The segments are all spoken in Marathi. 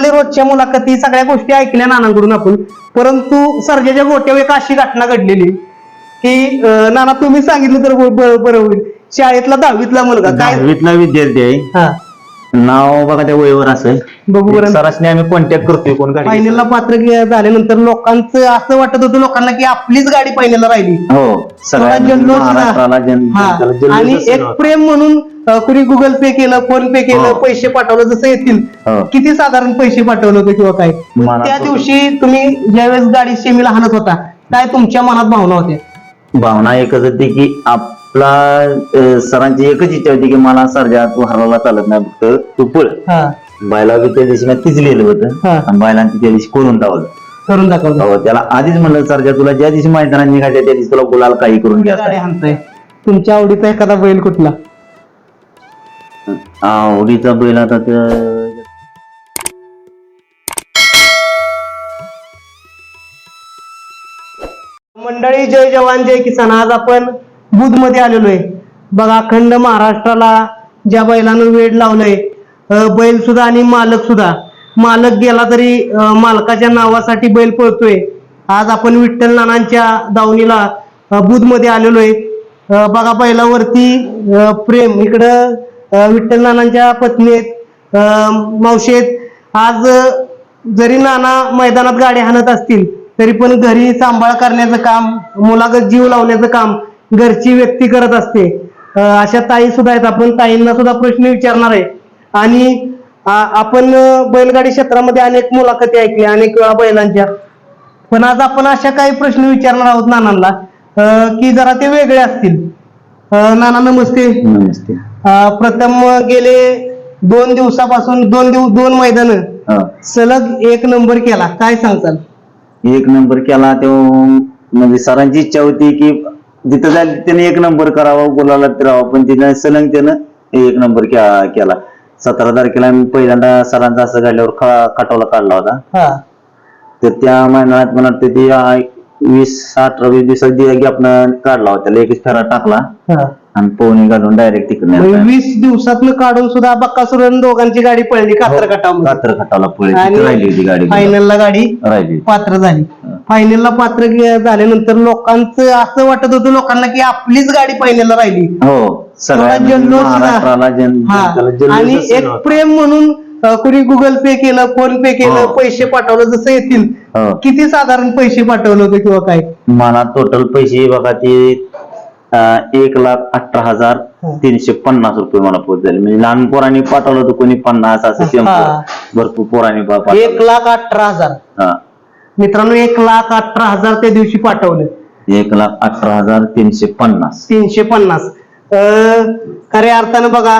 घरातले रोजच्या मुलाखती सगळ्या गोष्टी ऐकल्या नानांकडून आपण. परंतु सर्जाच्या गोट्यावर एक अशी घटना घडलेली की नाना तुम्ही सांगितलं तर बरं होईल. शाळेतला दहावीतला मुलगा काय? दहावीतला विद्यार्थी आहे. हा. नाव बघा त्या वयवर असेल बघू बरं सरासने आम्ही कॉन्टॅक्ट करतोय कोण गाडी फायनलला पात्र झाल्यानंतर लोकांचं असं वाटत होतं लोकांना की आपलीच गाडी फायनलला राहिली हो सगळ्या थोडा जल्लोष ना. महाराष्ट्राला जन हा. त्याला जल्लोषच आणि एक. प्रेम म्हणून अं, कुणी गुगल पे केलं फोन पे केलं हो. पैसे पाठवलं जसं येतील हो. किती साधारण पैसे पाठवलं होते किंवा काय मनात त्या होतं. दिवशी तुम्ही ज्यावेळेस गाडी शेमीला हाणत होता काय तुमच्या मनात भावना होत्या भावना एकच होती की अं, सरांची एकच इच्छा होती की मला सरजा तू हरवला चालत नाही फक्त तू पळ. हा. बायला त्या दिवशी मी तीच लिहिलं होतं. हा. आणि बायलांनी त्या दिवशी करून दावलं करून दाखवलं. त्याला आधीच म्हणलं सरजा तुला ज्या दिवशी मैदानात निघायच्या त्या दिवशी तुला गुलाल काही करून गाडी हाणताय. तुमच्या आवडीचा एखादा बैल कुठला? आवडीचा बैल आता त्या- मंडळी जय जवान जय किसान. आज आपण बुधमध्ये आलेलो आहे बघा अखंड महाराष्ट्राला ज्या बैलानं वेड लावलंय बैल सुद्धा आणि मालक सुद्धा. मालक गेला तरी मालकाच्या नावासाठी बैल पळतोय. आज आपण विठ्ठल नानांच्या दावणीला बुधमध्ये आलेलो आहे बघा बैलावरती प्रेम. इकडं विठ्ठल नानांच्या पत्नीत मावशेत आज जरी नाना मैदानात गाडी हाणत असतील तरी पण घरी सांभाळ करण्याचं काम मुलागत जीव लावण्याचं काम घरची व्यक्ती करत असते. अशा ताई सुद्धा आहेत. आपण ताईंना सुद्धा प्रश्न विचारणार आहे. आणि आपण बैलगाडी क्षेत्रामध्ये अनेक मुलाखती ऐकल्या अनेक वेळा बैलांच्या. पण आज आपण अशा काही प्रश्न विचारणार आहोत नानांना की जरा ते वेगळे असतील. नाना नमस्ते. नमस्ते. प्रथम गेले दोन दिवसापासून दोन दिवस दोन मैदान. सलग एक नंबर केला. काय सांगताल? एक नंबर केला तो म्हणजे सरांची इच्छा होती की जिथं जाईल त्याने एक नंबर करावा बोलायला राहावा. पण तिने सलंग त्यानं एक नंबर केला. सतरा तारखेला मी पहिल्यांदा सरांचा असं घडल्यावर खा काटवला काढला होता. तर त्या महिन्यात मला वाटतं ती वीस अठरा वीस दिवसात गॅप काढला होता. त्याला एकच फेरा टाकला. आणि पोहणी घालून डायरेक्ट तिकडे म्हणजे वीस दिवसातनं काढून सुद्धा बक्कासुरन दोघांची गाडी पळली कात्र कटामध्ये कात्र खटावला तिथं राहिली होती गाडी. फायनलला गाडी राहिली पात्र झाली. फायनलला पात्र झाल्यानंतर लोकांचं असं वाटत होतं लोकांना की आपलीच गाडी फायनलला राहिली हो सगळ्या थोडा जल्लोष सुद्धा. महाराष्ट्राला जन हा त्याला जल्लोषच आणि एक. प्रेम म्हणून अं, कुणी गुगल पे केलं फोन पे केलं हो. पैसे पाठवलं जसं येतील हो. किती साधारण पैसे पाठवलं होते किंवा काय मला टोटल पैसे बघा ते अं, एक लाख अठरा हजार हं. तीनशे पन्नास रुपये मला पोहोच झाले म्हणजे लहान पोरांनी पाठवलं होतं कोणी पन्नास असं हा. शंभर भरपूर पोरांनी पा- पाठवलं. एक लाख अठरा हजार हा. मित्रांनो एक लाख अठरा हजार त्या दिवशी पाठवले. एक लाख अठरा हजार तीनशे पन्नास. तीनशे पन्नास. अं, खऱ्या अर्थानं बघा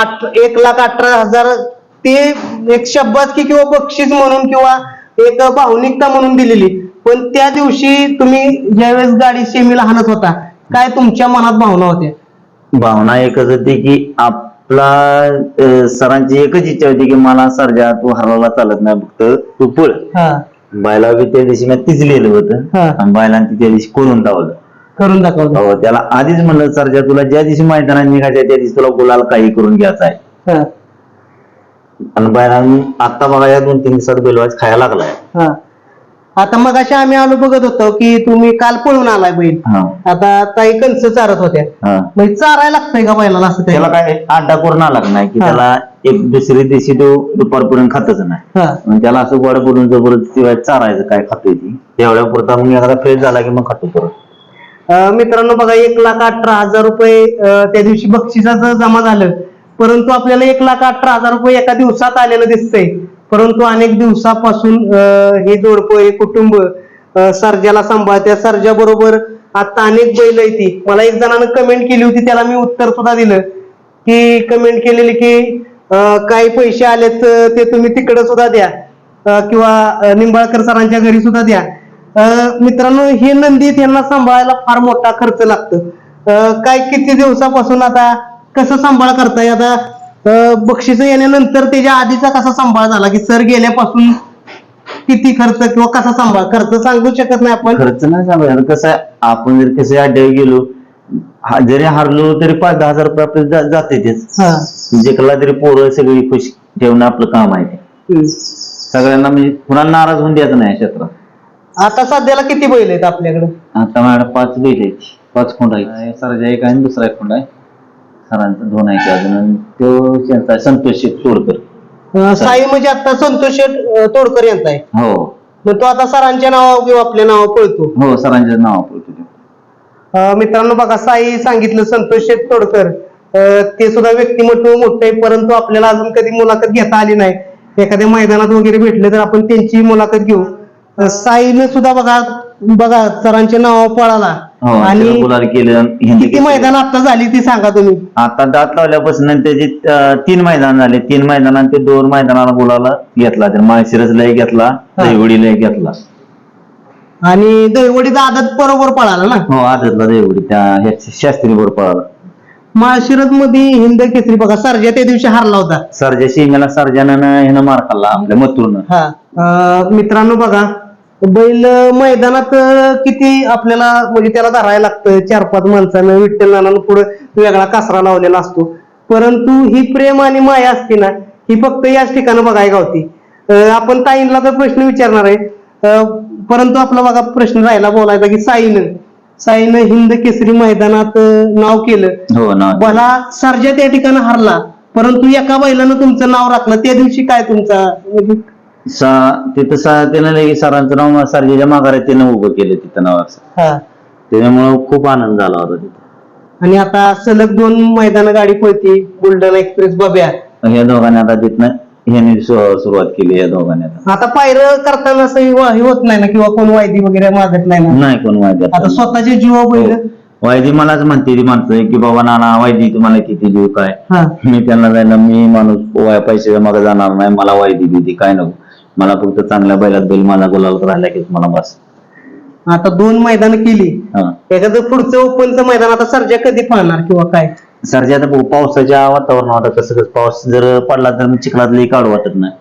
आठ एक लाख अठरा हजार ते एक शब्बासकी किंवा बक्षीस म्हणून किंवा एक भावनिकता म्हणून दिलेली. पण त्या दिवशी तुम्ही ज्यावेळेस गाडी शेमीला हाणत होता काय तुमच्या मनात भावना होत्या? भावना एकच होती की आपला सरांची एकच इच्छा होती की मला सरजा तू हरवला चालत नाही फक्त तू पळ. हा बायला बी त्या दिवशी मी तीच लिहिलं होतं. हा. आणि बायलांनी त्या दिवशी करून दावलं करून दाखवलं. हो त्याला आधीच म्हणलं सरजा तुला ज्या दिवशी मैदानात निघायच्या त्या दिवशी तुला गुलाल काही करून घ्यायचा आहे. हा. आणि बायलांनी आता बघा या दोन तीन दिवसात बेलवाज खायला लागलाय. हा. आता मग आम्ही आलो बघत होतो की तुम्ही काल पळून आलाय बैल. हा. आता ताई कंस चारत होत्या. हा. म्हणजे चारायला लागतंय का बैलाला असं त्याला त्याला काय आड्डा करून आला नाही? की हा. त्याला एक दुसरी दिवशी तो दुपारपर्यंत खातच नाही. हा. मग त्याला असं गोड बोलून जबरदस्ती चारायचं काय खातोय ती. तेवढ्या पुरता मग एखादा फ्रेश झाला की मग खातो परत. अं, मित्रांनो बघा एक लाख अठरा हजार रुपये अं, त्या दिवशी बक्षिसाचं जमा झालं. परंतु आपल्याला एक लाख अठरा हजार रुपये एका दिवसात आलेलं दिसतंय. परंतु अनेक दिवसापासून अं, हे जोडपं हे कुटुंब अं, सर्जाला सांभाळत्या. सर्जा बरोबर आता अनेक बैल आहे ती. मला एक जणानं कमेंट केली होती त्याला मी उत्तर सुद्धा दिलं. की कमेंट केलेली की काही पैसे आलेत ते तुम्ही तिकडे सुद्धा द्या. किंवा निंबाळकर सरांच्या घरी सुद्धा द्या. मित्रांनो हे नंदीत यांना सांभाळायला फार मोठा खर्च लागतो. काय किती दिवसापासून आता कसं सांभाळ करताय? आता बक्षीस येण्यानंतर त्याच्या आधीचा कसा सांभाळ झाला? की सर गेल्यापासून किती खर्च किंवा कसा सांभाळ? खर्च सांगू शकत नाही आपण. खर्च नाही सांभाळ कसं आपण जर कसे आढळ गेलो हा- जरी हारलो तरी पाच दहा हजार रुपये आपले जाते तेच हा. जिंकला तरी पोरं सगळी खुश ठेवणं आपलं काम आहे. हम्म. सगळ्यांना म्हणजे कुणाला नाराज होऊन द्यायचं नाही या क्षेत्रात. आता सध्याला किती बैल आहेत आपल्याकडे? आता माझ्याकडे पाच बैल आहेत. पाच खोंड आहेत. सरजा एक आहे आणि दुसरा एक खोंड आहे. सरांचा दोन आहे ते अजून आणि तो त्यांचा आहे, संतोष शेठ तोडकर. अं, साई म्हणजे आता संतोष शेठ, अं, तोडकर यांचा आहे. हो. मग तो आता सरांच्या नावावर किंवा आपल्या नावावर पळतो. हो सरांच्या नाव पडतो तो. मित्रांनो बघा साई सांगितलं संतोष शेठ तोडकर. अं, ते सुद्धा व्यक्तिमत्व मोठं आहे परंतु आपल्याला अजून कधी मुलाखत घेता आली नाही. एखाद्या मैदानात वगैरे भेटले तर आपण त्यांची मुलाखत घेऊ. साईनं सुद्धा बघा बघा सरांच्या नावावर पळाला. हो आणि किती मैदान आता झाली ती सांगा तुम्ही. आता दात लावल्यापासून त्याचे तीन मैदान झाले. तीन मैदानात ते दोन मैदानाला गुलाला घेतला. तर माळशिरसला एक घेतला दैवडीला एक घेतला. आणि दहीवडीचा आदत बरोबर पळाला ना? हो आदतला दैवडी त्या ह्या शास्त्री बरोबर पळाला. माळशिरसमध्ये हिंद केसरी बघा सरजा त्या दिवशी हारला होता. सरजा शिंगाला सरजानं ह्यानं मार खाल्ला आपल्या मथुरनं. हा अं, मित्रांनो बघा बैल मैदानात अं, किती आपल्याला म्हणजे त्याला धरायला लागतं चार पाच माणसानं विठ्ठल नानानं पुढे वेगळा कासरा लावलेला असतो. परंतु ही प्रेम आणि माया असते ना ही फक्त याच ठिकाणी बघायला गावती. अं, आपण ताईंना तर प्रश्न विचारणार आहे परंतु आपला बघा प्रश्न राहिला बोलायचा की साईनं साईनं हिंद केसरी मैदानात अं, नाव केलं. हो मला सर्जा त्या ठिकाणी हरला परंतु एका बैलानं तुमचं नाव राखलं त्या दिवशी काय तुमचा म्हणजे सा- तिथं सा- त्यानं लगेच सरांचं नाव सरजेच्या माघाऱ्यात त्यानं उभं केलं तिथं नाव हा. त्याच्यामुळं खूप आनंद झाला होता तिथं. आणि आता सलग दोन मैदान गाडी पळते बुलढाणा एक्सप्रेस बब्या. ह्या दोघांनी आता तिथनं ह्यांनी सु- सुरुवात केली या दोघांनी आता. आता पायरं करताना असं हे हे होत नाही ना किंवा कोण वायदी वगैरे मागत नाही ना? नाही कोण वायदी आता. स्वतःचे जीवा बैल? हो. वायदी मलाच म्हणते ती माणसं की बाबा नाना वायदी तुम्हाला किती देऊ काय? हा. मी त्यांना जायला मी माणूस पैसे मागे जाणार नाही मला वायदी बिदी काय नको. मला फक्त चांगल्या बैलात बैल माझा गुलाल राहिला की मला बस. आता दोन मैदान केली. हा. एखादं पुढचं ओपनचं मैदान आता सर्जा कधी पाहणार किंवा काय? सरच्या आता भाऊ पावसाच्या वातावरणात आता कसं कसं पाऊस जर पडला तर मग चिखलात लई काढू वाटत नाही.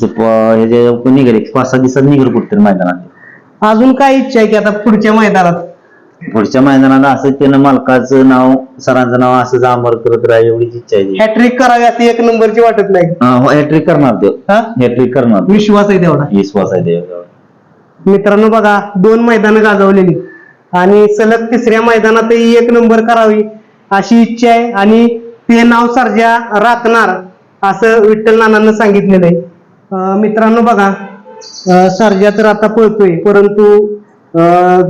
जे प- हे जे निघेल पाच सहा दिवसात निघेल कुठतरी मैदानात. अजून काय इच्छा आहे की आता पुढच्या मैदानात? पुढच्या मैदानात असं त्यानं मालकाचं नाव सरांचं नाव असं जांभर करत राहा एवढीच इच्छा आहे. हॅट्रिक करावी अशी एक नंबरची वाटत नाही. हॅट्रिक करणार तो. हा? हॅट्रिक करणार. विश्वास आहे तेवढा. विश्वास आहे त्याच्यावर मित्रांनो बघा दोन मैदानं गाजवलेली. आणि सलग तिसऱ्या मैदानातही एक नंबर करावी. अशी इच्छा आहे आणि ते नाव सर्जा राखणार असं विठ्ठल नानांना सांगितलेलं आहे. मित्रांनो बघा सर्जा तर आता पळतोय परंतु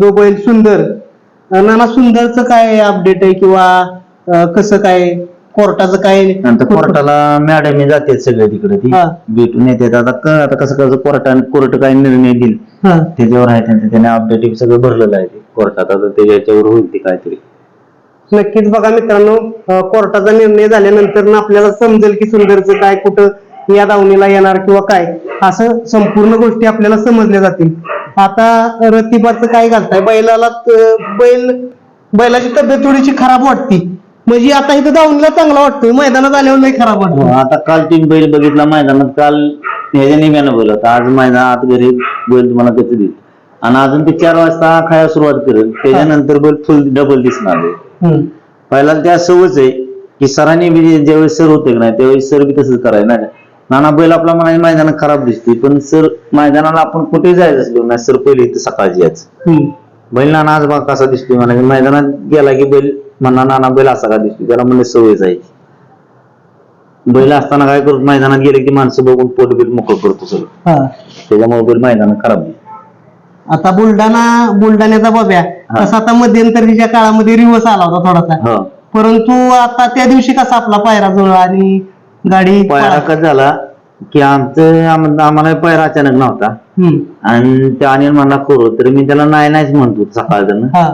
जो बैल सुंदर नाना सुंदरचं काय अपडेट आहे किंवा कसं काय कोर्टाचं काय? कोर्टाला मॅडम जाते सगळे तिकडे ती. भेटून येते. आता कसं कसं कोर्टाने कोर्ट काय निर्णय देईल. त्याच्यावर आहे त्यांचं त्याने अपडेट सगळं भरलेलं आहे कोर्टात आता त्याच्यावर होईल ते काहीतरी. नक्कीच बघा मित्रांनो कोर्टाचा निर्णय झाल्यानंतर ना आपल्याला समजेल की सुंदरचं काय कुठं या दावणीला येणार किंवा काय. असं संपूर्ण गोष्टी आपल्याला समजल्या जातील. आता रतिबाचं काय घालताय? बैलाला बैल बैलाची तब्येत थोडीशी खराब वाटती. म्हणजे आता इथं दावणीला चांगला वाटतोय. मैदानात आल्यावर नाही खराब वाटतो हो, आता काल तीन बैल बघितला मैदानात. काल ह्याच्या निम्यानं बोलत आज मैदान आत घरी बैल तुम्हाला कसं देईल. आणि अजून ते चार वाजता खायला सुरुवात करेल. त्याच्यानंतर बैल फुल डबल दिसणार आहे. पहिला त्या सवच आहे की सरांनी बी जे- ज्यावेळेस सर होते का नाही त्यावेळेस सर बी तसंच करायला नाही का? नाना बैल आपला म्हणाय मैदानात खराब दिसते पण सर मैदानाला आपण कुठे जायचं असलो? नाही सर पहिले इथं सकाळची याच. बैल नाना आज बघ कसा दिसतोय. म्हणा मैदानात गेला की बैल म्हणा नाना बैल असा का दिसतोय? त्याला म्हणजे सवय जायची बैल असताना काय करतो? मैदानात गेले की माणसं बघून पोट बीट मोकळ करतो हा. त्याच्यामुळे बैल मैदानात खराब दिसतो. आता बुलढाणा बुलढाण्याचा बब्या. तसा आता मध्यंतरीच्या काळामध्ये रिवर्स आला होता थोडासा. हो. परंतु आता त्या दिवशी कसा आपला पायरा जुळला आणि गाडी पायरा कसं झाला की आमचं आम- आम्हाला पायरा अचानक नव्हता. आणि त्या अनिल म्हणला करू तर मी त्याला नाही नाहीच म्हणतो सकाळचं हा.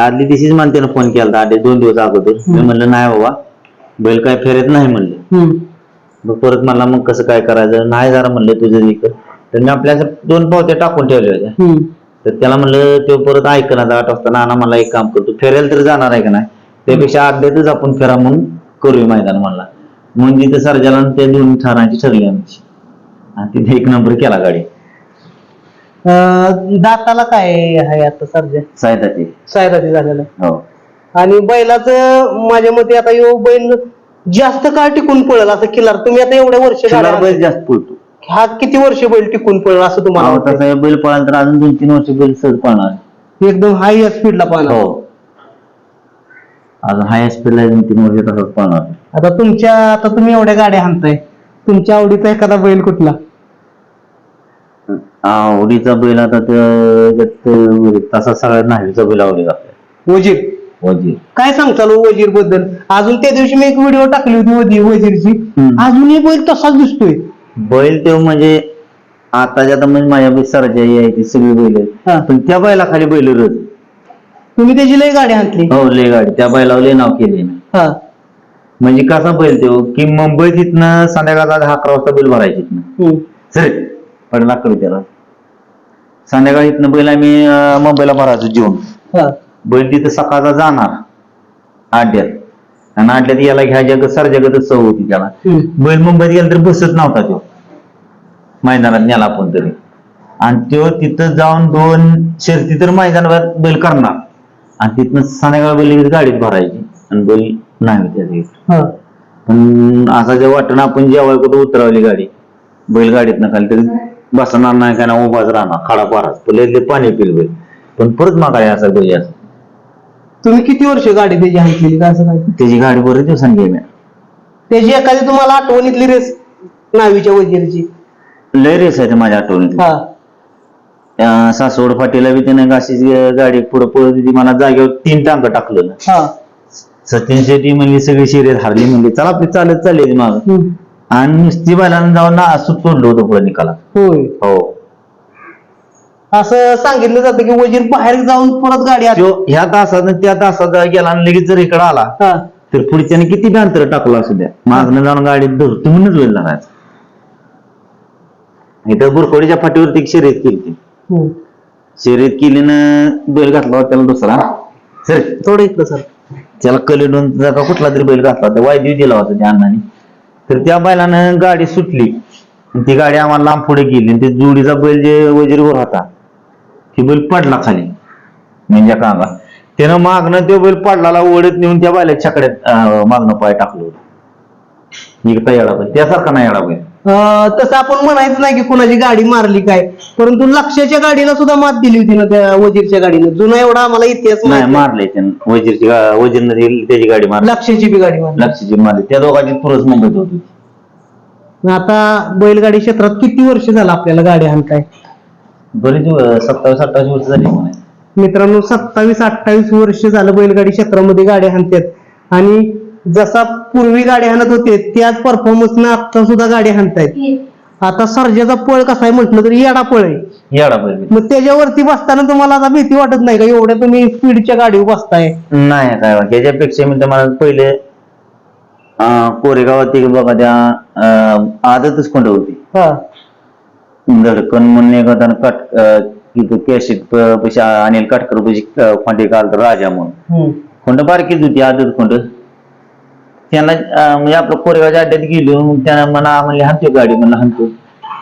आदली दिवशीच म्हणते ना फोन केला आठ दोन दिवस अगोदर. मी म्हणलं नाही बाबा बैल काय फेरत नाही म्हणलं. मग परत मला मग कसं काय करायचं? नाही जरा म्हणलं तुझं इकडं तर मी आपल्या दोन पावत्या टाकून ठेवल्या होत्या. हम्म. तर त्याला म्हणलं तो परत ऐकना आठ वाजता नाना मला एक काम करतो. फेरायला तर जाणार आहे का नाही? त्यापेक्षा अड्ड्यातच आपण फेरा म्हणून करूया मैदान म्हणला. मग तिथं सर्जाला आणि त्या दोन ठारांची ठरली आमची. आणि तिथे एक नंबर केला गाडी. अं, दाताला काय आहे आता सध्या सायदाची सायराती झालेला. आहे. हो. आणि बैलाचं माझ्या मते आता यो बैल जास्त काळ टिकून पळेल असं किल्लार. तुम्ही आता एवढ्या वर्ष बैल जास्त पळतो. हा किती वर्ष बैल टिकून पळेल असं तुम्हाला अहो, वाटतंय? तसा बैल पळाला तर अजून दोन तीन वर्ष बैल सहज पळणार. एकदम हाय स्पीडला पाहणार हो. अजून हाय स्पीडला दोन तीन वर्ष तसंच पळणार. आता तुमच्या आता तुम्ही एवढ्या गाड्या हाणताय. तुमच्या आवडीचा एखादा बैल कुठला? आवडीचा बैल आता तसा सगळ्यात नाहीचा बैल आवडीचा. वजीर. वजीर. काय सांगताल हो वजीरबद्दल अजून त्या दिवशी मी एक व्हिडिओ टाकली होती वजीर वजीरची. हम्म. अजूनही बैल तसाच दिसतोय. बैल ते म्हणजे आताच्या आता म्हणजे माझ्या सरच्या यायची सगळी बैल. आहेत. हा. पण त्या बैला खाली बैल रज. तुम्ही त्याची लय गाडी हाणली हो लय गाडी. त्या बैलावर लय नाव केले हा. म्हणजे कसा बैल तो की मुंबईत इथनं संध्याकाळचा दहा अकरा वाजता बैल भरायची इथनं हम्म. सर पडला करू त्याला. संध्याकाळी इथनं बैल आम्ही अं, मुंबईला भरायचो जेवण. हा. बैल तिथं सकाळचा जाणार. आड्यात आणि आड्यात याला घ्या जग सर जगत सव होती त्याला. बैल मुंबईत गेला तर बसत नव्हता तो. मैदानात नेला आपण तरी. आणि तो तिथं जाऊन दोन शर्ती तर मैदानावर बैल करणार. आणि तिथनं संध्याकाळ बैल गाडीत भरायची. आणि बैल नाही त्याच्या पण असा जे वाटणं आपण जेव्हा कुठं उतरवली गाडी बैल गाडीत खाली तरी बसणार नाही का ना उभाच राहणार खडा पाराच पहिले पाणी पिल बैल. पण परत मागाय असा बैल असं तुम्ही किती वर्ष गाडी त्याची हाणलेली का असं काय? त्याची गाडी बरेच दिवसांनी गेल्या त्याची एखादी तुम्हाला आठवणीतली रेस नावीच्या वजीरची लय रेस आहे ते माझ्या आठवणीत हा. सासवड फाटीला बी त्याने अशीच गाडी पुढे पळत होती मला जागेवर तीन टांग टाकलं हा. सचिन शेट्टी म्हणली सगळी शिरेत हारली म्हणली चला आपली चालत चालली माग. आणि नुसती बैलानं जाऊन ना असं तोडलं होतं पुढे निकालात. होय. हो. असं सांगितलं जातं की वजीर बाहेर जाऊन परत गाडी तो ह्या तासात त्या तासात गेला आणि लगेच जर इकडे आला हा. तर पुढच्याने किती बी अंतर टाकलं असू द्या. मागणं जाऊन गाडीत धरतो म्हणूनच वेळ धरायचा इथं बुरखोडीच्या फाटीवरती एक शर्यत केली होती. हम्म. शर्यत केली ना बैल घातला होता त्याला दुसरा. सर थोडं इकडं सर. त्याला कलिडून का कुठला तरी बैल घातला होता वायदेव दिला होता त्या अण्णाने तर त्या बैलानं गाडी सुटली. आणि ती गाडी आम्हाला लांब पुढे गेली. आणि ते जोडीचा बैल जे वजीरवर होता ती बैल पडला खाली. म्हणजे कांगा. त्यानं मागणं तो बैल पडला ओढत नेऊन त्या बैला छकड्यात मागणं पाय टाकलं होतं. इकडं येडा बैल त्यासारखा नाही येडा बैल. अं, तसं आपण म्हणायचं नाही की कुणाची गाडी मारली काय परंतु लक्षाच्या गाडीला सुद्धा मात दिली होती ना त्या वजीरच्या गाडीनं. जुना एवढा आम्हाला इतिहास नाही माहिती मारले त्यानं. वजीरची गा- वजीरनं त्याची गाडी मारली. लक्षाची बी गाडी मारली. लक्षची मारली. त्या दोघांची पुरच मुंबईत होती. आता बैलगाडी क्षेत्रात किती वर्ष झालं आपल्याला गाडी हाणताय? बरीच सत्तावीस अठ्ठावीस वर्ष झाली म्हणे मित्रांनो सत्तावीस अठ्ठावीस वर्ष झालं बैलगाडी क्षेत्रामध्ये गाड्या हाणतात आणि जसा पूर्वी गाडी हाणत होते त्याच परफॉर्मन्सनं आता सुद्धा गाडी हाणतायत. आता सर्जाचा पळ कसा आहे म्हटलं तरी येडा पळ आहे. येडा बैल मग त्याच्यावरती बसताना तुम्हाला आता भीती वाटत नाही का? एवढ्या तुम्ही स्पीडच्या गाडीवर बसताय. नाही काय बा. त्याच्यापेक्षा मी तुम्हाला पहिले अं, कोरेगावात एक बघा त्या अं, आदतच कोंड होती. हा. धडकन म्हणून एक होता कट कॅशिट पैसे अनिल काटकर पैसे फांडे काल राजा म्हणून. हम्म. खोंड बारकीच होती आदत खोंड. त्यांना म्हणजे आपलं कोरेगावच्या अड्ड्यात गेलो मग त्यांना म्हणा म्हणले हाणतो गाडी म्हणलं हाणतो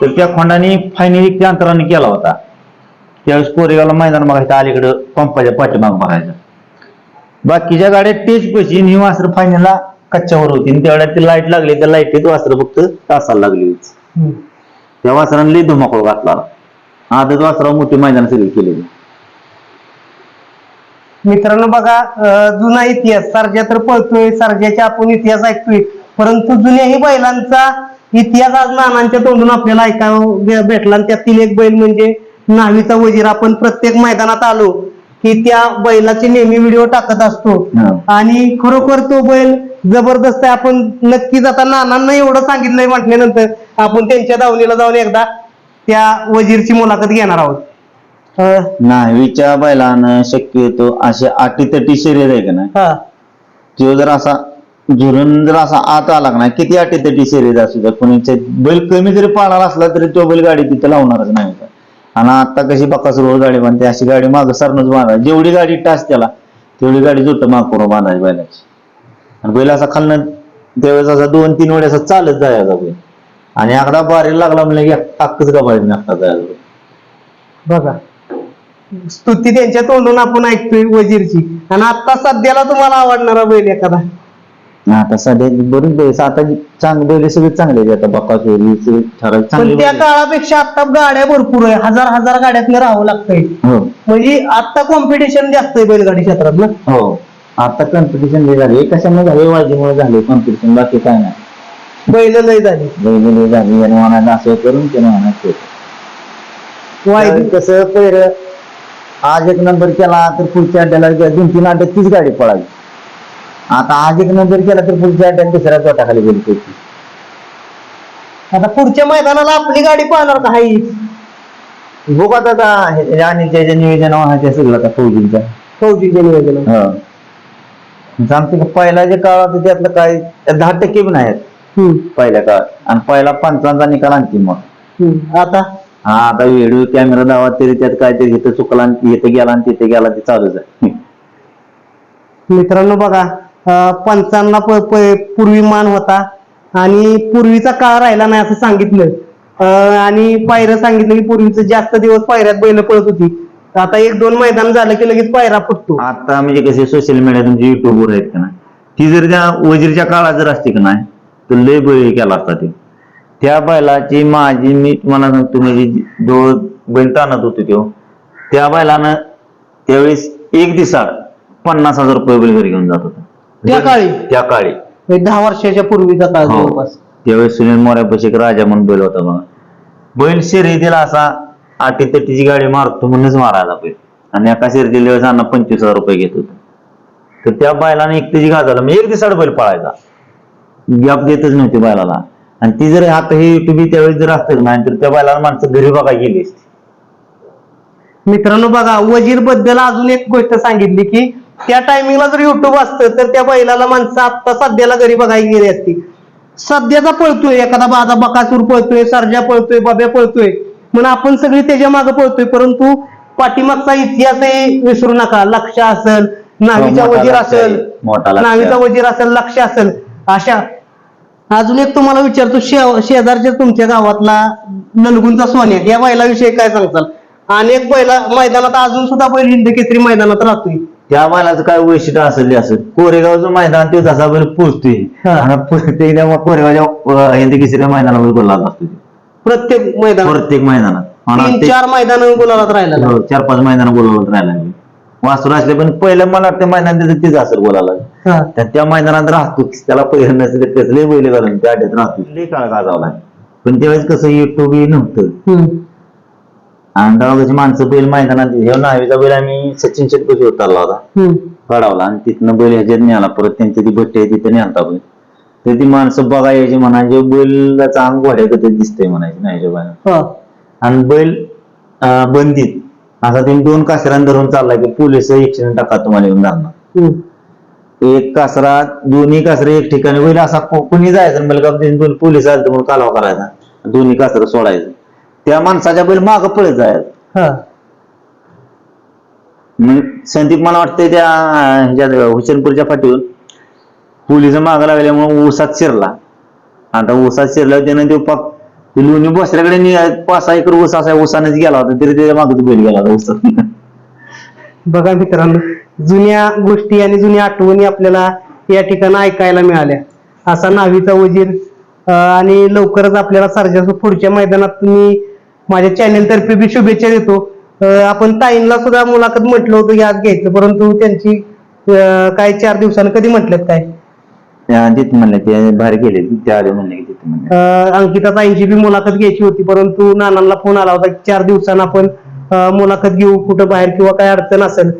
तर त्या खोंडाने फायनली त्या अंतराने केला होता. त्यावेळेस कोरेगावला मैदान बघायचं अलीकडं पंपाच्या पाठीमाग बघायचं. बाकीच्या गाड्या तेच पैसे ही वासर फायनलला कच्च्यावर होती. आणि त्यावेळेला ती लाइट लागली त्या लाईटीत वासर फक्त तासाला लागली होती. त्या वासराने लई धुमाकूळ घातला. आदत वासरावर मोठी मैदान सगळी केलेली. मित्रांनो बघा अं, जुना इतिहास सर्जा तर पळतोय सर्जाचे आपण इतिहास ऐकतोय. परंतु जुन्याही बैलांचा इतिहास आज नानांच्या तोंडून आपल्याला ऐकावं भे- भेटला. आणि त्यातील एक बैल म्हणजे नावीचा वजीर. आपण प्रत्येक मैदानात आलो की त्या बैलाचे नेहमी व्हिडिओ टाकत असतो. हा. आणि खरोखर तो बैल जबरदस्त आहे. आपण नक्कीच आता नानांना एवढं सांगितलंय म्हटल्यानंतर आपण त्यांच्या दावणीला जाऊन एकदा त्या वजीरची मुलाखत घेणार आहोत. अं, न्हावीच्या बैलानं शक्यतो असे अटीतटी शरीर आहे का ना हा. तो जर असा झुरून जर असा आत आला का नाही किती अटीतटी शरीर असू द्या कोणीच्या बैल कमी जरी पाळणार असला तरी तो बैल गाडी तिथे लावणारच नाही होता. आणि आता कशी बकासूर गाडी बांधते अशी गाडी मागं सरनच बांधा. जेवढी गाडी टाच त्याला तेवढी गाडी जुट माग करून बांधायची बैलाची. आणि बैल असा खालनं त्यावेळेस असा दोन तीन वेळेस असा चालत जायचा बैल. आणि आकडा बारीला लागला म्हणजे अक्कच गबाळी नागता जायचा बघा. स्तुती त्यांच्या तोंडून आपण ऐकतोय वजीरची. आणि आता सध्याला तुम्हाला आवडणारा बैल एखादा? आता सध्या बरेच बैल आता चांगले बैल सगळे चांगले आहेत. आता बका फेरी सगळे ठराविक चांगले त्या बैल आहेत. काळापेक्षा आता गाड्या भरपूर आहे हजार हजार गाड्यातनं राहावं लागतंय. हो. म्हणजे आता कॉम्पिटिशन जास्त आहे बैलगाडी क्षेत्रात ना हो. आता कॉम्पिटिशन झाले कशामुळे झाले वाजीमुळे झाले कॉम्पिटिशन बाकी काय नाही. बैल लय झाली. बैल लय झाले. याने असं करून त्याने म्हणायचं कसं पहिलं आज एक नंबर केला तर पुढच्या अड्ड्याला दोन तीन अड्ड्यात तीच गाडी पळाली. आता आज एक नंबर केला तर पुढच्या अड्ड्यात दुसऱ्या तोटाखाली गेली त्याची आता पुढच्या मैदानाला आपली गाडी पाहणार का हाई? बघू आता आणि त्याच्या नियोजन व्हायचे असेल आता फौजींच्या फौजीच्या नियोजन हो. का पहिला जे काळ होता त्यातलं काय दहा टक्के पण आहेत. पहिल्या काळात. आणि पहिला पंचांचा निकाल आणखी मग. आता? हा आता व्हिडिओ कॅमेरा दावा तरी त्यात काय ते इथं चुकला आणि इथं गेला आणि तिथे गेला ते चालूच आहे. मित्रांनो बघा अं, पंचांना प- प- पूर्वी मान होता आणि पूर्वीचा काळ राहिला नाही असं सांगितलं. अं, आणि पायऱ्या सांगितलं की पूर्वीचं जास्त दिवस पायऱ्यात बैल पळत होती. तर आता एक दोन मैदान झालं की लगेच पायरा फुटतो. आता म्हणजे कसे सोशल मीडिया तुमचे युट्यूबवर आहेत का ना ती जर त्या वजीरच्या काळात जर असते का नाही तर लय बैल केला असता ते. त्या बैलाची माझी मी तुम्हाला सांगतो म्हणजे जो बैल ताणत होतो तो त्या बैलानं त्यावेळेस एक दिवसाड पन्नास हजार रुपये बैल घरी घेऊन जात होता. त्या काळी? त्या काळी. दहा वर्षाच्या पूर्वीचा काळ हो. जवळपास. त्यावेळेस सुनील मोऱ्यापाशी एक राजा म्हणून बैल होता बघा. बैल शर्यतीला असा आठी तटीची गाडी मारतो म्हणूनच मारायला बैल आणि एका शर्यतीला वेळेस अण्णा पंचवीस हजार रुपये घेत होता. तर त्या बैलाने एक त्याची गाजाला म्हणजे एक दिवसाड बैल पळायचा. गॅप देतच नव्हती बैलाला. आणि ती जर आता हे युट्यूब त्यावेळेस जर असतं नाही तर त्या बैलाला माणसं घरी बघायला गेली असती. मित्रांनो बघा वजीरबद्दल अजून एक गोष्ट सांगितली की त्या टायमिंगला जर युट्यूब असतं तर त्या बैलाला माणसं आता सध्याला घरी बघायला गेली असती. सध्याचा पळतोय एखादा बाजा बकासूर पळतोय सर्जा पळतोय बाब्या पळतोय. म्हणून आपण सगळी त्याच्यामागे पळतोय परंतु पाठीमागचा इतिहासही विसरू नका. लक्ष असेल नावीचा वजीर असेल नावीचा. वजीर असेल लक्ष असेल. अशा. अजून एक तुम्हाला विचारतो शे- शेजारच्या तुमच्या गावातला नलगुंचा सोन्या या बैलाविषयी काय सांगताल? अनेक बैला मैदानात अजून सुद्धा बैल हिंद केसरी मैदानात राहतोय. त्या बैलाचं काय वैशिष्ट्य असेल असेल. कोरेगावचं मैदान ते जसा बैल पोचतोय. आणि कोरेगावच्या हिंद किसऱ्या मैदानावर बोलला असतो. प्रत्येक मैदान प्रत्येक मैदानात. तीन चार मैदान गुलालात राहिला हो, चार पाच मैदान बोलावत राहिला वासरू असले पण पहिलं मला वाटतं मैदान त्याचं तेच असेल बोलायला हा. त्या- मैदानात राहतोच. त्याला पहिलं नसेल तर त्याचं लय बैल घालून त्या अड्ड्यात राहतो लय काळ गाजावला पण त्यावेळेस कसं युट्यूब नव्हतं. आणि गावाची माणसं बैल मैदानात ह्यो नावीचा बैल आम्ही सचिन उतरला होता. हम्म. पडावला आणि तिथनं बैल ह्याच्यात न्याला परत त्यांची ती भट्टी आहे तिथे न्यालता बैल तर ती माणसं बघा यायची म्हणायचे बैलाचा अंग वाढ्या दिसतंय म्हणायचे नाही हा. आणि बैल बंदीत. असा त्यांनी दोन कासऱ्यान धरून चालला की पोलीस एकशे टाका तुम्हाला येऊन जाणार. हम्म. एक कासरा दोन्ही कासरे एक ठिकाणी बैल असा कोणी जायचं मला दोन पोलीस आले म्हणून कालवा करायचा. दोन्ही कासरं सोडायचं. त्या माणसाच्या बैल मागं पळत जायचं. हा. संदीप मला वाटतंय त्या हुसेनपूरच्या पाठीवर पोलीस मागं लागल्यामुळे ऊसात शिरला. आता ऊसात शिरल्यावर त्यानं ते ते लोणी बसल्याकडे नि- पाच सहा एकर ऊस असा ऊसानेच गेला होता. तरी त्याच्या मागच बैल गेला होता ऊसात. बघा मित्रांनो जुन्या गोष्टी आणि जुन्या आठवणी आपल्याला या ठिकाणी ऐकायला मिळाल्या. असा नावीचा वजीर अं, आणि लवकरच आपल्याला सर्जाचं पुढच्या मैदानात मी माझ्या चॅनेल तर्फे बी शुभेच्छा देतो. अं, आपण ताईंना सुद्धा मुलाखत म्हटलं होतं की आज घ्यायचं. परंतु त्यांची अं, काय चार दिवसानं कधी म्हटलं काय? त्या तिथे म्हणले ते बाहेर गेले त्या आले म्हणले की अंकिता ताईंची बी मुलाखत घ्यायची होती परंतु नानांना फोन आला होता की चार दिवसानं आपण मुलाखत घेऊ कुठं बाहेर किंवा काय अडचण असेल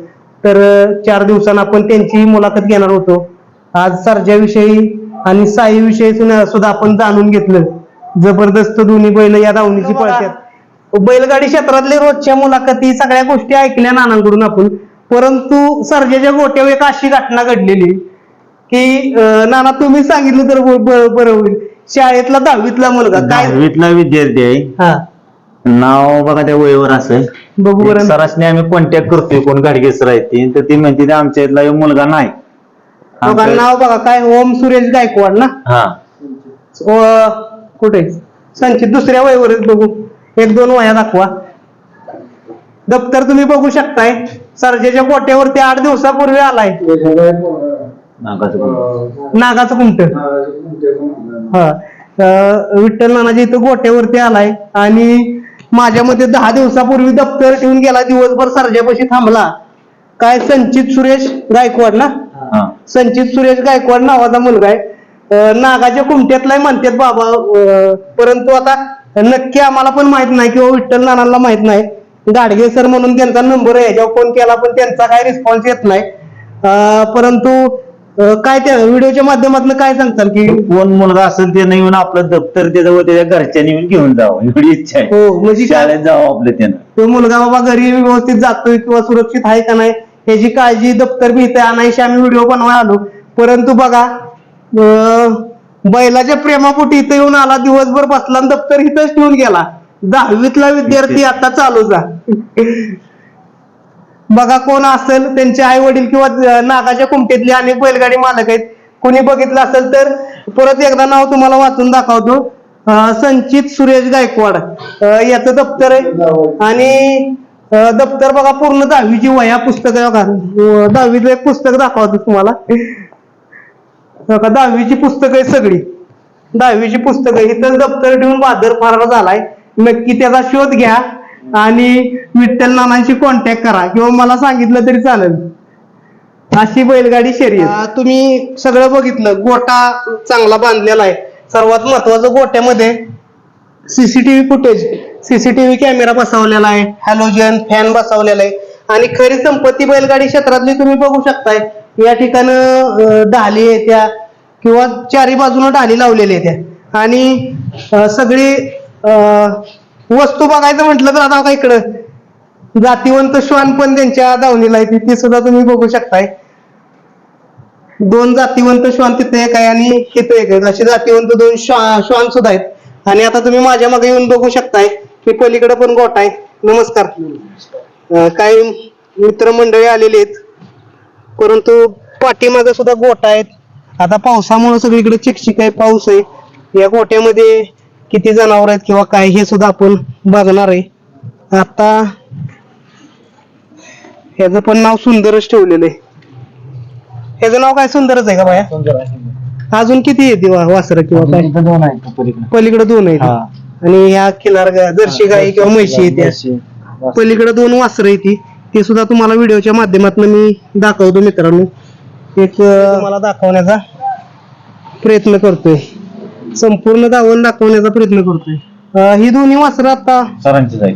तर चार दिवसानं आपण त्यांची मुलाखत घेणार होतो. आज सर्जाविषयी आणि साईविषयी सुद्धा सुद्धा आपण जाणून घेतलं. जबरदस्त दोन्ही बैल या दावणीची पळतात बैलगाडी क्षेत्रातले रोजच्या मुलाखती सगळ्या गोष्टी ऐकल्या नानांकडून आपण परंतु सर्जाच्या गोट्यावर एक अशी घटना घडलेली की नाना तुम्ही सांगितलं तर बरं होईल. शाळेतला दहावीतला मुलगा काय? दहावीतला विद्यार्थी आहे. हा. नाव बघा त्या वयवर असेल बघू बरं. सरासने आम्ही कॉन्टॅक्ट करतोय कोण गाडगेस राहते तर ती म्हणते ते आमच्या इथला ह्यो मुलगा नाही. बघा आमच्या- नाव बघा काय ओम सुरेश गायकवाड ना? हा. कुठे? संचित दुसऱ्या वयवर आहेत बघू. एक दोन वया दाखवा. दप्तर तुम्ही बघू शकताय. सर्जेच्या कोट्यावरती आठ दिवसापूर्वी आलाय. नागाचं कुमट हा. विठ्ठल नानाजी इथं गोट्यावरती आलाय आणि माझ्या मते दहा दिवसापूर्वी दप्तर ठेवून गेला दिवसभर सरजापाशी थांबला. काय संचित सुरेश गायकवाड ना? हा. संचित सुरेश गायकवाड नावाचा मुलगा आहे. नागाच्या कुमट्यातलाय म्हणतात बाबा परंतु आता नक्की आम्हाला पण माहीत नाही किंवा विठ्ठल नानांना माहीत नाही. गाडगे सर म्हणून त्यांचा नंबर आहे याच्यावर फोन केला पण त्यांचा काय रिस्पॉन्स येत नाही. परंतु अं, काय त्या व्हिडिओच्या माध्यमातून काय सांगताल की कोण मुलगा असेल ते नाही येऊन आपलं दप्तर त्याचं व त्याच्या घरच्यांनी येऊन घेऊन जावं. एवढी इच्छा आहे. हो म्हणजे काय शाळेत जावं आपलं त्यानं. तो मुलगा बाबा घरी व्यवस्थित जातोय किंवा सुरक्षित आहे का नाही याची काळजी दप्तर इथे आणायची आम्ही व्हिडिओ बनवाय आलो. परंतु बघा अं, बैलाच्या प्रेमापोटी इथं येऊन आला दिवसभर बसला आणि दप्तर इथंच ठेवून गेला. दहावीतला विद्यार्थी आता चालूचा. बघा कोण असेल त्यांचे आई वडील किंवा नागाच्या कुमटीतले अनेक बैलगाडी मालक आहेत. कोणी बघितलं असेल तर परत एकदा नाव तुम्हाला वाचून दाखवतो. संचित सुरेश गायकवाड. याचं दप्तर आहे. आणि दप्तर बघा पूर्ण दहावीची वया पुस्तक आहे बघा दहावीचं एक पुस्तक दाखवतो तुम्हाला. बघा दहावीची पुस्तक आहे सगळी. दहावीची पुस्तकं. इथं दप्तर ठेवून बादर फरार झालाय. नक्की त्याचा शोध घ्या. आणि विठ्ठल नानांशी कॉन्टॅक्ट करा. किंवा मला सांगितलं तरी चालेल. अशी बैलगाडी शर्यत. तुम्ही सगळं बघितलं. गोटा चांगला बांधलेला आहे. सर्वात महत्वाचं गोट्यामध्ये सीसीटीव्ही फुटेज सीसीटीव्ही कॅमेरा बसवलेला आहे. हॅलोजन फॅन बसवलेला आहे. आणि खरी संपत्ती बैलगाडी क्षेत्रातली तुम्ही बघू शकताय. या ठिकाणं ढाली आहे त्या. किंवा चारी बाजूनं ढाली लावलेली आहे त्या. आणि सगळी वस्तू बघायचं म्हटलं तर आता इकडं. जातीवंत श्वान पण त्यांच्या दावणीला आहे ते सुद्धा तुम्ही बघू शकताय. दोन जातीवंत श्वान तिथे एक आहे आणि तिथे एक आहे. असे जातीवंत दोन श्वा- श्वान सुद्धा आहेत. आणि आता तुम्ही माझ्या मागे येऊन बघू शकताय मी पलीकडे पण गोट आहे. नमस्कार. काही मित्रमंडळी आलेले आहेत. परंतु पाठीमागे सुद्धा गोटा आहेत. आता पावसामुळे सगळीकडे चिकचिक आहे पाऊस आहे. या गोट्यामध्ये किती जनावर आहेत किंवा काय हे सुद्धा आपण बघणार आहे. आता ह्याचं पण नाव सुंदरच ठेवलेलं आहे. ह्याचं नाव काय सुंदरच आहे का बाया? अजून किती येते वासर किंवा काय? पलीकडे. दोन आहेत. हा. आणि ह्या किनार जर्शी गाई किंवा म्हशी येत्या पलीकडे दोन वासरं येते ते. सुद्धा तुम्हाला व्हिडिओच्या माध्यमातून मी दाखवतो मित्रांनो. एक तुम्हाला दाखवण्याचा प्रयत्न करतोय. संपूर्ण दावण दाखवण्याचा प्रयत्न करतोय. अं, ही दोन्ही वासरं आता सरांची जाईल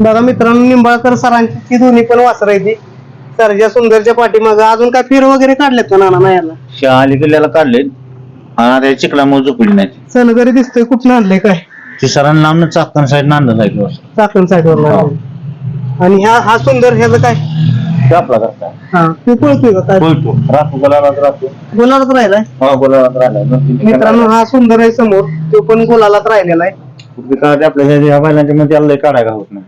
बघा मित्रांनो निंबाळकर सरांची ती दोन्ही पण वासरं आहे ती सरजा सुंदरच्या पाठीमागं अजून काय फिर वगैरे काढलेत का नाना नाही याला शाळा अलीकडल्याला काढले आणि त्या चिखलामुळे झोपली नाही सनगरी दिसतोय कुठं आणलंय काय? ती सरांना लांब चाकण साईड नांदलं जायचं चाकण साईडवर आणि ह्या हा सुंदर ह्याचं काय? ते आपला करता. हा तू पळतोय का काय? बोलतो राहतो गोलालाच राहिलाय? हा गोलालाच राहिला दोन तीन ठिकाणी मित्रांनो हा सुंदर आहे समोर. तो पण गुलालात राहिलेला आहे. कुठली काढते आपल्या ह्या- ह्या बैलांच्या मध्ये लय काढायला होत नाही.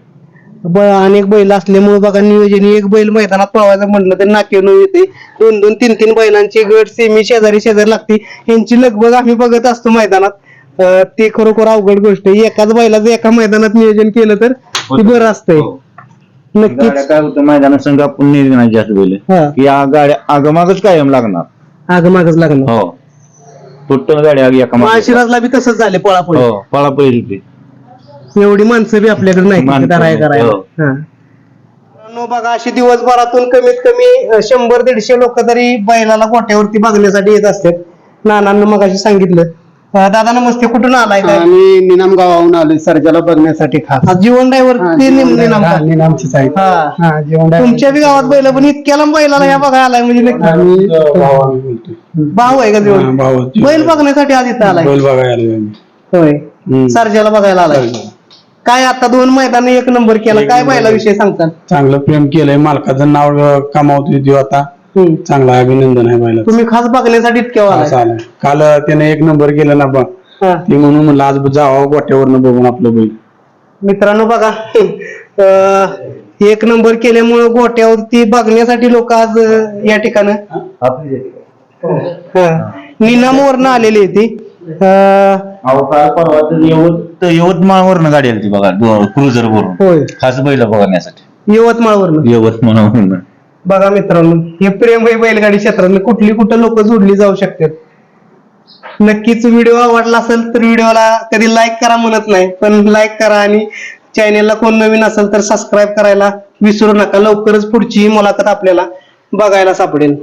ब- अनेक बैल असल्यामुळे बघा नियोजन. एक बैल मैदानात पळवायचं म्हटलं तर नाट्य येते. दोन दोन तीन तीन बैलांची गट सेमी शेजारी शेजारी लागते. यांची लगबग आम्ही बघत असतो मैदानात. अं, ते खरोखर अवघड गोष्ट आहे. एकाच बैलाचं एका मैदानात नियोजन केलं तर ते बरं असतंय. हो. गाड्या नक्कीच काय होतं मैदानात संघ आपण निर्णय जास्त बैल हा. की या गाड्या आगमागच कायम लागणार. आग मागच लागणार. हो. टोटल गाड्या एका. माळशिराजला बी तसंच झाले पळापळी. हो पळापळी होती. एवढी माणसं बी आपल्याकडे नाही माणसं कराय नाही, करायला. हो. हा. मित्रांनो, बघा अशी दिवसभरातून कमीत कमी अं, शंभर दीडशे लोक तरी बैलाला गोट्यावरती बघण्यासाठी येत असतात. नानांना मग अशी सांगितलं अं, दादा नमस्ते कुठून आलाय काय आम्ही निनाम गावाहून आलोय सर्जाला बघण्यासाठी खास जीवन ड्रायव्हर हा, ते जीवन driver, हा, निनामचीच आहे हा. हा driver. तुमच्या बी गावात बैल पण इतक्या लांब बैलाला ह्या बघा आलाय म्हणजे नक्की. आम्ही भाऊ आम्ही बोलतोय भाऊ आहे का हा, जीवन भाऊ बैल बघण्यासाठी आज इथं आलाय बैल बघायला आलोय आम्ही होय हम्म. सर्जाला बघायला आलाय काय आता दोन मैदान एक नंबर केला एक काय नंबर. बैलाविषयी सांगतात चांगलं प्रेम केलंय मालकाचं नाव कमावतोय तो आता. चांगला अभिनंदन आहे बैला तुम्ही खास बघण्यासाठी इतक्या काल त्याने एक नंबर केला ना बा. हा. ते म्हणून म्हणलं आज जावं गोट्यावरनं बघून आपलं बैल. मित्रांनो बघा अं, एक नंबर केल्यामुळं गोट्यावरती बघण्यासाठी लोक आज अं, या ठिकाणी. निनामवरनं आलेली आहे ती. अं, अहो काल परवा तर यवत यवतमाळवरनं गाडी आली ती बघा क्रुझर वरून होय. खास बैल बघण्यासाठी. यवतमाळवरनं. यवतमाळवरून. बघा मित्रांनो हे प्रेम हे बैलगाडी क्षेत्रात कुठली कुठं लोक जोडली जाऊ शकतात. नक्कीच व्हिडिओ आवडला असेल तर व्हिडिओला कधी लाईक करा म्हणत नाही पण लाईक करा आणि चॅनेलला कोण नवीन असेल तर सबस्क्राईब करायला विसरू नका. लवकरच पुढची मुलाखत आपल्याला बघायला सापडेल.